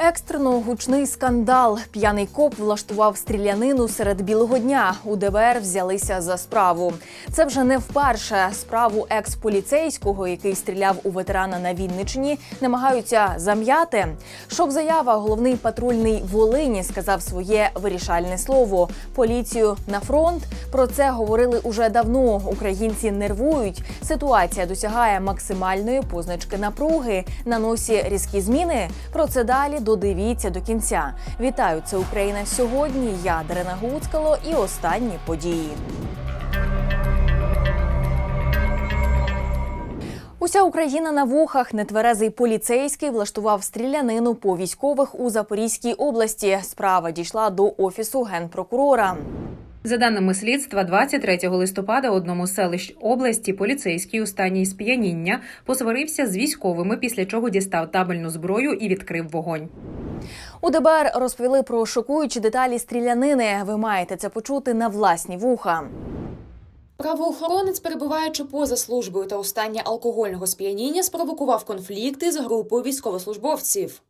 Екстрено гучний скандал. П'яний коп влаштував стрілянину серед білого дня. У ДБР взялися за справу. Це вже не вперше. Справу екс-поліцейського, який стріляв у ветерана на Вінничині, намагаються зам'яти. Шок-заява головний патрульний Волині сказав своє вирішальне слово. Поліцію на фронт. Про це говорили уже давно. Українці нервують. Ситуація досягає максимальної позначки напруги. На носі різкі зміни. Про це далі додивіться до кінця. Вітаю, це Україна сьогодні. Я Дарина Гуцкало і останні події. Уся Україна на вухах. Нетверезий поліцейський влаштував стрілянину по військових у Запорізькій області. Справа дійшла до офісу генпрокурора. За даними слідства, 23 листопада у одному з селищ області поліцейський у стані сп'яніння посварився з військовими, після чого дістав табельну зброю і відкрив вогонь. У ДБР розповіли про шокуючі деталі стрілянини. Ви маєте це почути на власні вуха. Правоохоронець, перебуваючи поза службою та у стані алкогольного сп'яніння, спровокував конфлікти з групою військовослужбовців.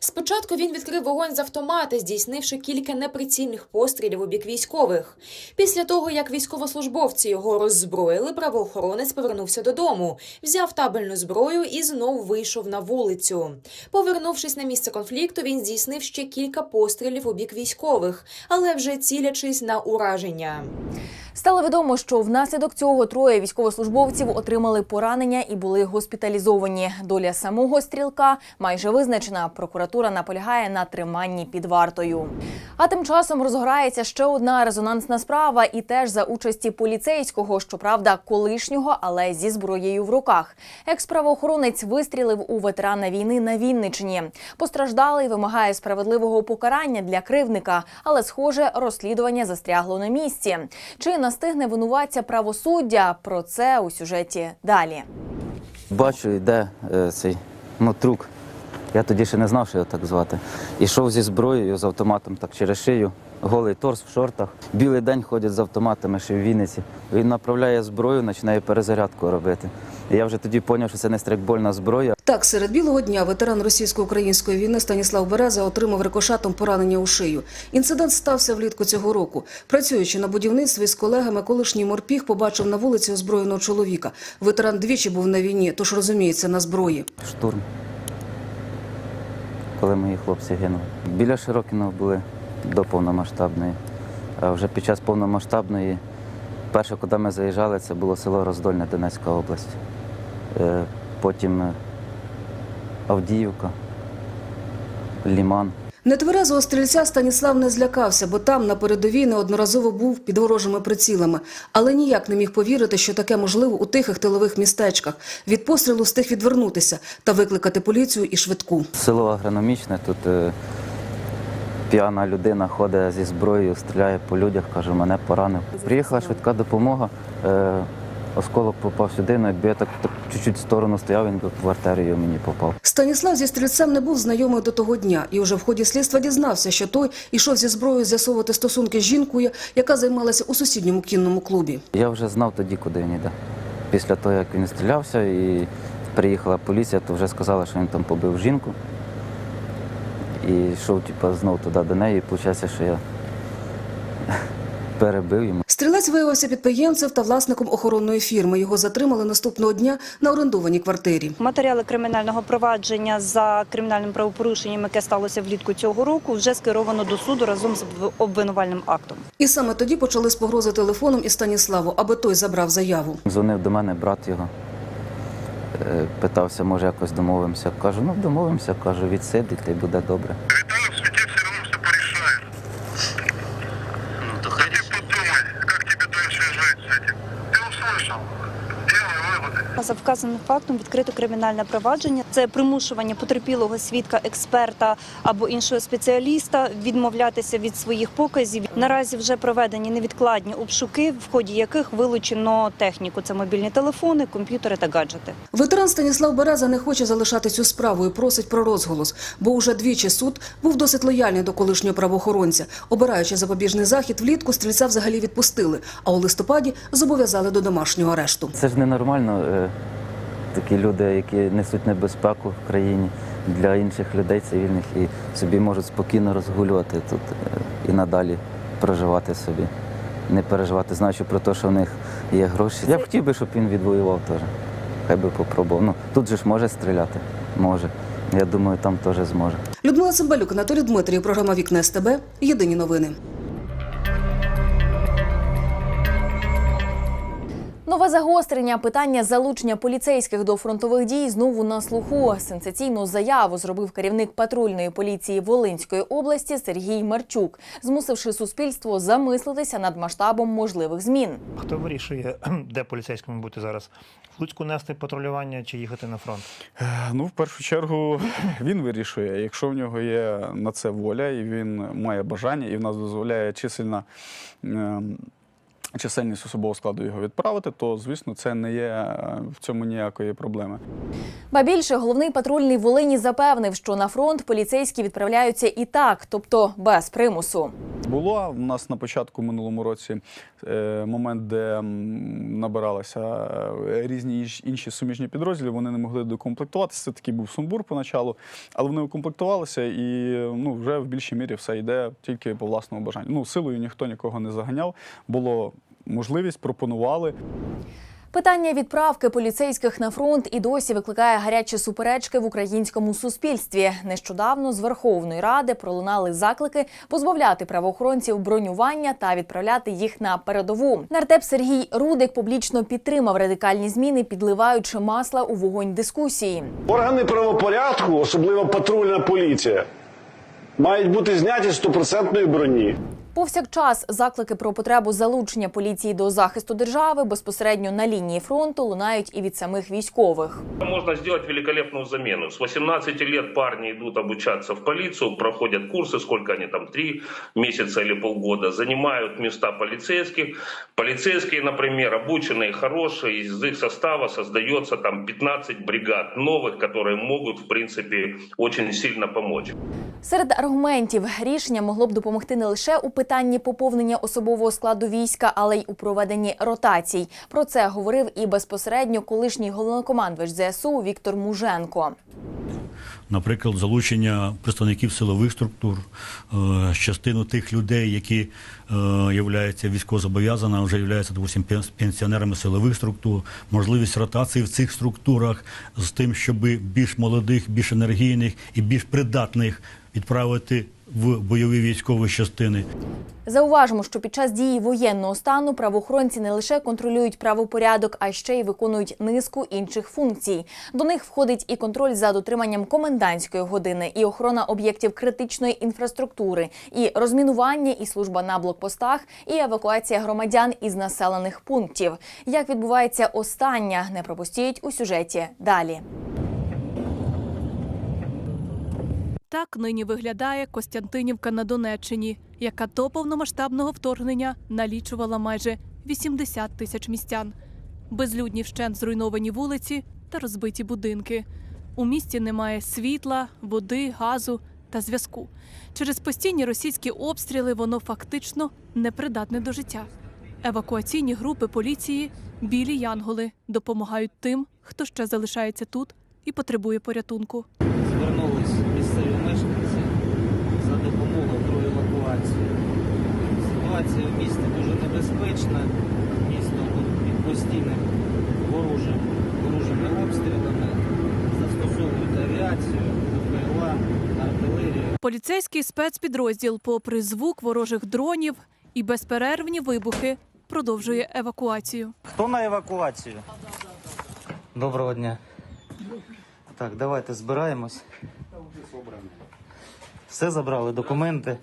Спочатку він відкрив вогонь з автомата, здійснивши кілька неприцільних пострілів у бік військових. Після того, як військовослужбовці його роззброїли, правоохоронець повернувся додому, взяв табельну зброю і знов вийшов на вулицю. Повернувшись на місце конфлікту, він здійснив ще кілька пострілів у бік військових, але вже цілячись на ураження. Стало відомо, що внаслідок цього троє військовослужбовців отримали поранення і були госпіталізовані. Доля самого стрілка майже визначена. Прокуратура наполягає на триманні під вартою. А тим часом розгорається ще одна резонансна справа, і теж за участі поліцейського, щоправда, колишнього, але зі зброєю в руках. Екс-правоохоронець вистрілив у ветерана війни на Вінничині. Постраждалий вимагає справедливого покарання для кривника, але, схоже, розслідування застрягло на місці. Чи настигне винуватця правосуддя? Про це у сюжеті далі. Бачу, йде е, цей мотрук. Я тоді ще не знав, що його так звати. Ішов зі зброєю, з автоматом так через шию, голий торс в шортах. Білий день ходять з автоматами ще в Вінниці. Він направляє зброю, починає перезарядку робити. І я вже тоді зрозумів, що це не стрейкбольна зброя. Так, серед білого дня ветеран російсько-української війни Станіслав Береза отримав рикошатом поранення у шию. Інцидент стався влітку цього року. Працюючи на будівництві з колегами, колишній морпіг побачив на вулиці озброєного чоловіка. Ветеран двічі був на війні, тож розуміється на зброї. Штурм. Коли мої хлопці гинули. Біля Широкіного були до повномасштабної. А вже під час повномасштабної, перше, куди ми заїжджали, це було село Роздольне, Донецька область. Е, Потім е, Авдіївка, Ліман. Нетверезого стрільця Станіслав не злякався, бо там на передовій неодноразово був під ворожими прицілами, але ніяк не міг повірити, що таке можливо у тихих тилових містечках. Від пострілу встиг відвернутися та викликати поліцію і швидку. Село агрономічне, тут е, п'яна людина ходить зі зброєю, стріляє по людях, каже, мене поранив. Приїхала швидка допомога, е, осколок попав сюди, ну якби я так, чуть-чуть в сторону стояв, він би в артерію мені попав. Станіслав зі стрільцем не був знайомий до того дня і вже в ході слідства дізнався, що той ішов зі зброєю з'ясовувати стосунки з жінкою, яка займалася у сусідньому кінному клубі. Я вже знав тоді, куди він йде. Після того, як він стрілявся і приїхала поліція, то вже сказали, що він там побив жінку. І йшов типу, знов туди до неї, і виходить, що я перебив йому. Стрілець виявився підприємцем та власником охоронної фірми. Його затримали наступного дня на орендованій квартирі. Матеріали кримінального провадження за кримінальним правопорушенням, яке сталося влітку цього року, вже скеровано до суду разом з обвинувальним актом. І саме тоді почали з погрози телефоном і Станіславу, аби той забрав заяву. Дзвонив до мене брат його, питався, може якось домовимося. Кажу, ну домовимося, кажу, відсидить, і буде добре. Вказаним фактом відкрито кримінальне провадження. Це примушування потерпілого свідка, експерта або іншого спеціаліста відмовлятися від своїх показів. Наразі вже проведені невідкладні обшуки, в ході яких вилучено техніку. Це мобільні телефони, комп'ютери та гаджети. Ветеран Станіслав Береза не хоче залишати цю справу і просить про розголос, бо уже двічі суд був досить лояльний до колишнього правоохоронця. Обираючи запобіжний захід, влітку стрільця взагалі відпустили, а у листопаді зобов'язали до домашнього арешту. Це ж ненормально. Такі люди, які несуть небезпеку в країні, для інших людей цивільних і собі можуть спокійно розгулювати тут е, і надалі проживати собі. Не переживати, знаючи про те, що в них є гроші. Я б хотів би, щоб він відвоював теж. Хай би попробував. Ну, тут же ж може стріляти. Може. Я думаю, там теж зможе. Людмила Цимбалюк, Анатолій Дмитрів, програма Вікна СТБ. Єдині новини. Нове загострення питання залучення поліцейських до фронтових дій знову на слуху. Сенсаційну заяву зробив керівник патрульної поліції Волинської області Сергій Марчук, змусивши суспільство замислитися над масштабом можливих змін. Хто вирішує, де поліцейському бути зараз? В Луцьку нести патрулювання чи їхати на фронт? Е, Ну, в першу чергу, він вирішує. Якщо в нього є на це воля, і він має бажання, і в нас дозволяє чисельна. Чисельність особового складу його відправити, то звісно це не є е, в цьому ніякої проблеми. Ба більше головний патрульний Волині запевнив, що на фронт поліцейські відправляються і так, тобто без примусу. Було в нас на початку минулому році е, момент, де набиралися е, різні інші суміжні підрозділи. Вони не могли докомплектуватися. Це такий був сумбур поначалу, але вони укомплектувалися, і ну вже в більшій мірі все йде тільки по власному бажанню. Ну силою ніхто нікого не заганяв. Було можливість, пропонували. Питання відправки поліцейських на фронт і досі викликає гарячі суперечки в українському суспільстві. Нещодавно з Верховної Ради пролунали заклики позбавляти правоохоронців бронювання та відправляти їх на передову. Нардеп Сергій Рудик публічно підтримав радикальні зміни, підливаючи масла у вогонь дискусії. Органи правопорядку, особливо патрульна поліція, мають бути зняті стопроцентної броні. Повсякчас заклики про потребу залучення поліції до захисту держави безпосередньо на лінії фронту лунають і від самих військових. Можно сделать великолепную замену. С 18 лет парни идут обучаться в полицию, проходят курсы, сколько они там, три месяца или полгода, занимают места полицейских. Полицейские, например, обученные, хорошие, из их состава создается там 15 бригад новых, которые могут, в принципе, очень сильно помочь. Серед аргументів рішення могло б допомогти не лише у питанні поповнення особового складу війська, але й у проведенні ротацій. Про це говорив і безпосередньо колишній головнокомандувач ЗСУ Віктор Муженко. наприклад, залучення представників силових структур, е, частину тих людей, які е, являються військовозобов'язаними, вже являються допустим, пенсіонерами силових структур, можливість ротації в цих структурах з тим, щоб більш молодих, більш енергійних і більш придатних відправити в бойові військові частини. Зауважимо, що під час дії воєнного стану правоохоронці не лише контролюють правопорядок, а ще й виконують низку інших функцій. До них входить і контроль за дотриманням комендантської години, і охорона об'єктів критичної інфраструктури, і розмінування, і служба на блокпостах, і евакуація громадян із населених пунктів. Як відбувається остання, не пропустіть у сюжеті далі. Так нині виглядає Костянтинівка на Донеччині, яка до повномасштабного вторгнення налічувала майже 80 тисяч містян. Безлюдні вщент зруйновані вулиці та розбиті будинки. У місті немає світла, води, газу та зв'язку. Через постійні російські обстріли воно фактично непридатне до життя. Евакуаційні групи поліції, білі янголи допомагають тим, хто ще залишається тут і потребує порятунку. Звернулись місцеві мешканці за допомогою про евакуацію. Ситуація в місті дуже небезпечна. Місто під постійним ворожим, ворожими обстрілами застосовують авіацію, БПЛА, артилерію. Поліцейський спецпідрозділ, попри звук ворожих дронів і безперервні вибухи, продовжує евакуацію. Хто на евакуацію? Доброго дня. Так, давайте збираємось. Все забрали, документи.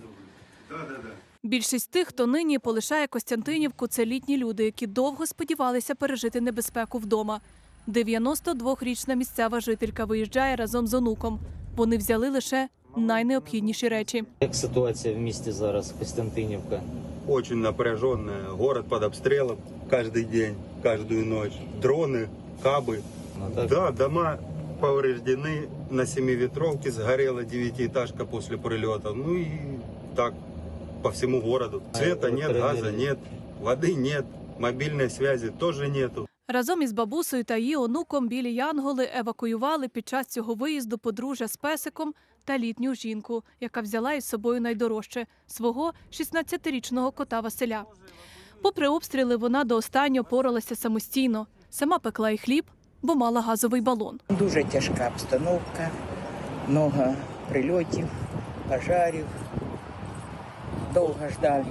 Більшість тих, хто нині полишає Костянтинівку, це літні люди, які довго сподівалися пережити небезпеку вдома. 92-річна місцева жителька виїжджає разом з онуком. Вони взяли лише найнеобхідніші речі. Як ситуація в місті зараз, Костянтинівка? Очень напряженная. Город под обстрелом каждый день, каждую ночь. Дроны, кабы. Ну, так? Да, дома повреждены. На Семиветровке сгорела девятиэтажка после прилета. Ну и так по всему городу. А Света нет, электроэнергии? газа нет, воды нет, мобильной связи тоже нету. Разом із бабусею та її онуком білі янголи евакуювали під час цього виїзду подружжя з песиком та літню жінку, яка взяла із собою найдорожче свого 16-річного кота Василя. Попри обстріли, вона до останнього поралася самостійно. Сама пекла й хліб, бо мала газовий балон. Дуже тяжка обстановка, много прильотів, пожарів. Довго ждали,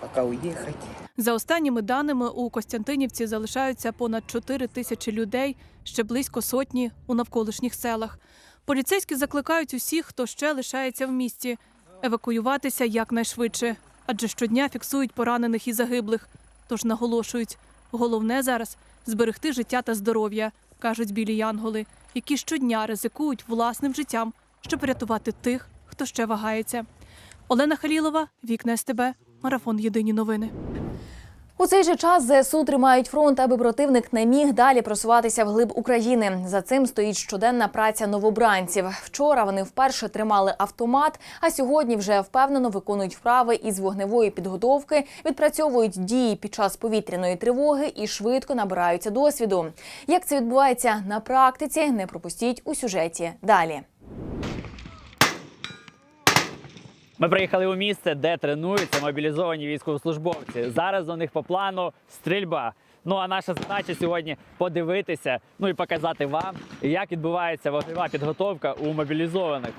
поки уїхати. За останніми даними, у Костянтинівці залишаються понад 4 тисячі людей, ще близько сотні у навколишніх селах. Поліцейські закликають усіх, хто ще лишається в місті, евакуюватися якнайшвидше, адже щодня фіксують поранених і загиблих. Тож наголошують, головне зараз зберегти життя та здоров'я, кажуть білі янголи, які щодня ризикують власним життям, щоб врятувати тих, хто ще вагається. Олена Халілова, Вікна СТБ, Марафон Єдині новини. У цей же час ЗСУ тримають фронт, аби противник не міг далі просуватися вглиб України. За цим стоїть щоденна праця новобранців. Вчора вони вперше тримали автомат, а сьогодні вже впевнено виконують вправи із вогневої підготовки, відпрацьовують дії під час повітряної тривоги і швидко набираються досвіду. Як це відбувається на практиці, не пропустіть у сюжеті далі. Ми приїхали у місце, де тренуються мобілізовані військовослужбовці. Зараз у них по плану стрільба. Ну а наша задача сьогодні подивитися, ну і показати вам, як відбувається вогнева підготовка у мобілізованих.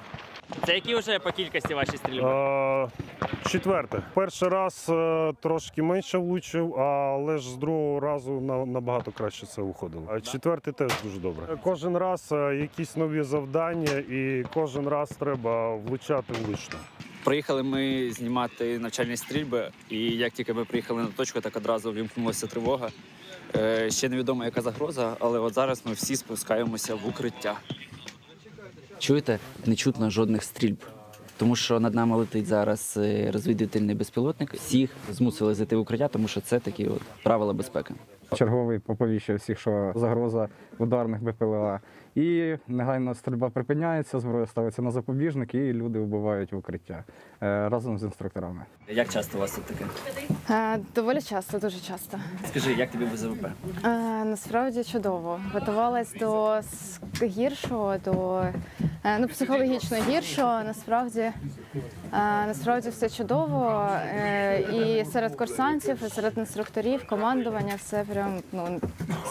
Це які вже по кількості ваші стрільби? Четверте. Перший раз е, трошки менше влучив, але ж з другого разу на- набагато краще це виходило. А четвертий теж дуже добре. Кожен раз е, якісь нові завдання, і кожен раз треба влучати влучно. Приїхали ми знімати навчальні стрільби, і як тільки ми приїхали на точку, так одразу вімкнулася тривога. Е, ще невідомо, яка загроза, але от зараз ми всі спускаємося в укриття. Чуєте, не чутно жодних стрільб, тому що над нами летить зараз е, розвідувальний безпілотник. Всіх змусили зайти в укриття, тому що це такі от правила безпеки. Черговий поповіщує всіх, що загроза ударних БПЛА. І негайно стрільба припиняється, зброя ставиться на запобіжник, і люди вбивають в укриття е, разом з інструкторами. Як часто у вас тут таке? Е, Доволі часто, дуже часто. Скажи, як тобі БЗВП? Е, Насправді чудово. Готувалась до гіршого, до ну, психологічно гіршого. Насправді, е, насправді все чудово. Е, І серед курсантів, і серед інструкторів, командування все прям ну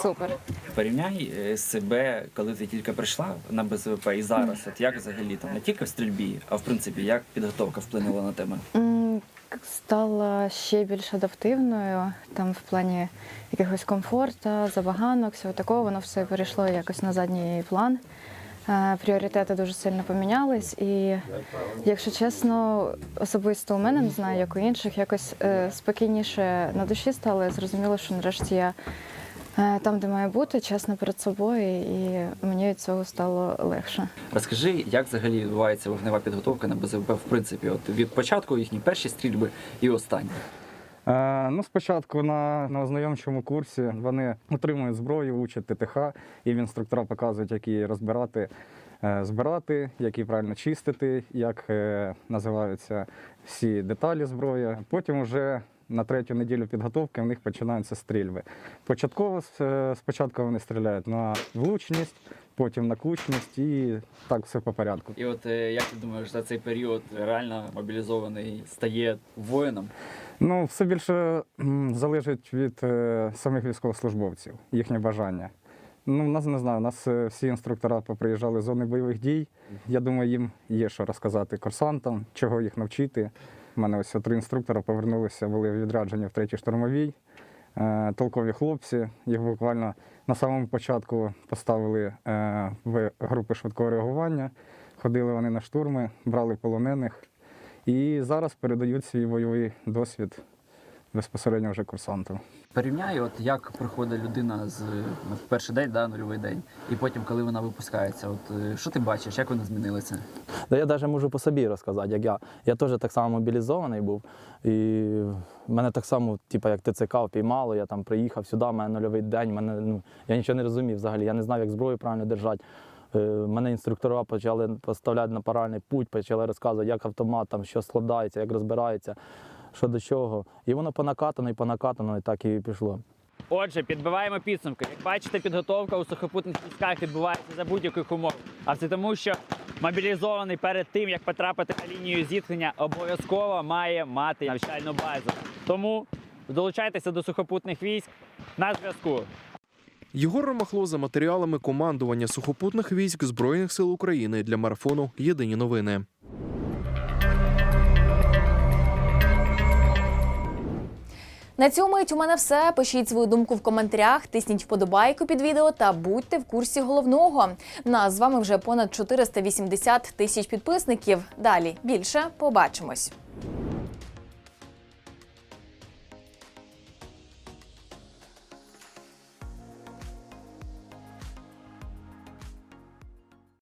супер. Порівняй е, себе, коли ти тільки прийшла на БЗВП і зараз. От як взагалі там не тільки в стрільбі, а в принципі, як підготовка вплинула на тебе? Стала ще більш адаптивною, там в плані якогось комфорту, забаганок, всього такого, воно все перейшло якось на задній план. Е, Пріоритети дуже сильно помінялись, і, якщо чесно, особисто у мене не знаю, як у інших, якось е, спокійніше на душі стало. Я зрозуміла, що нарешті я е, там, де має бути, чесно перед собою, і мені від цього стало легше. Розкажи, як взагалі відбувається вогнева підготовка на БЗВП, в принципі, от від початку їхні перші стрільби і останні. Е, ну, спочатку на, на ознайомчому курсі вони отримують зброю, учать ТТХ, і інструктора показують, як її розбирати, е, збирати, як її правильно чистити, як е, називаються всі деталі зброї. Потім вже на третю неділю підготовки в них починаються стрільби. Початково е, спочатку вони стріляють на влучність, потім на кучність і так все по порядку. І от е, як ти думаєш, за цей період реально мобілізований стає воїном? Ну, все більше залежить від е, самих військовослужбовців, їхнє бажання. Ну, нас не знаю, у нас всі інструктора поприїжджали з зони бойових дій. Я думаю, їм є що розказати курсантам, чого їх навчити. У мене ось три інструктора повернулися, були відряджені в третій штурмовій. Е, толкові хлопці. Їх буквально на самому початку поставили е, в групи швидкого реагування. Ходили вони на штурми, брали полонених. І зараз передають свій бойовий досвід безпосередньо вже курсанту. Порівняй, от як проходить людина з в перший день, да, нульовий день, і потім, коли вона випускається, от е, що ти бачиш, як вони змінилися? Да я навіть можу по собі розказати, як я. Я теж так само мобілізований був. І мене так само, типу, як ТЦК впіймало, я там приїхав сюди, в мене нульовий день, мене, ну, я нічого не розумів взагалі. Я не знав, як зброю правильно держати. Е, Мене інструктора почали поставляти на паральний путь, почали розказувати, як автомат, там, що складається, як розбирається, що до чого. І воно по накатано і по накатано, і так і пішло. Отже, підбиваємо підсумки. Як бачите, підготовка у сухопутних військах відбувається за будь-яких умов. А це тому, що мобілізований перед тим, як потрапити на лінію зіткнення, обов'язково має мати навчальну базу. Тому долучайтеся до сухопутних військ на зв'язку. Єгор Ромахло за матеріалами командування сухопутних військ Збройних сил України для марафону Єдині новини. На цю мить у мене все. Пишіть свою думку в коментарях, тисніть вподобайку під відео та будьте в курсі головного. Нас з вами вже понад 480 тисяч підписників. Далі більше побачимось.